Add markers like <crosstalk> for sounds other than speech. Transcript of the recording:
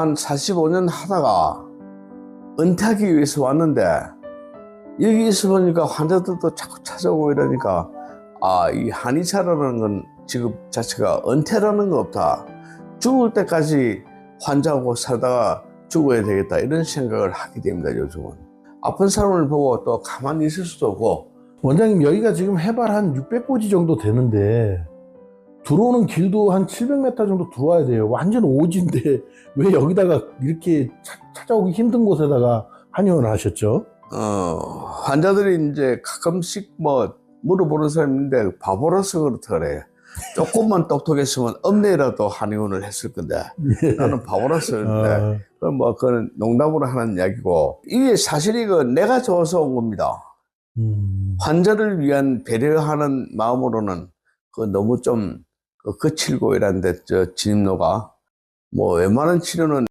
한 45년 하다가 은퇴하기 위해서 왔는데 여기 있어 보니까 환자들도 자꾸 찾아오고 이러니까 아, 이 한의사라는 건 직업 자체가 은퇴라는 거 없다. 죽을 때까지 환자하고 살다가 죽어야 되겠다. 이런 생각을 하게 됩니다, 요즘은. 아픈 사람을 보고 또 가만히 있을 수도 없고, 원장님 여기가 지금 해발 한 600고지 정도 되는데 들어오는 길도 한 700m 정도 들어와야 돼요. 완전 오지인데 <laughs> 왜 여기다가 이렇게 차- 찾아오기 힘든 곳에다가 한의원을 하셨죠? 어, 환자들이 이제 가끔씩 뭐 물어보는 사람이 있는데 바보라서 그래. 조금만 똑똑했으면 엄내라도 한의원을 했을 건데 나는 바보라서 그런데 아, 뭐 그건 농담으로 하는 이야기고 이게 사실 이거 내가 좋아서 온 겁니다. 음, 환자를 위한 배려하는 마음으로는 그 너무 좀그 거칠고 이런데 저 진입로가 뭐 웬만한 치료는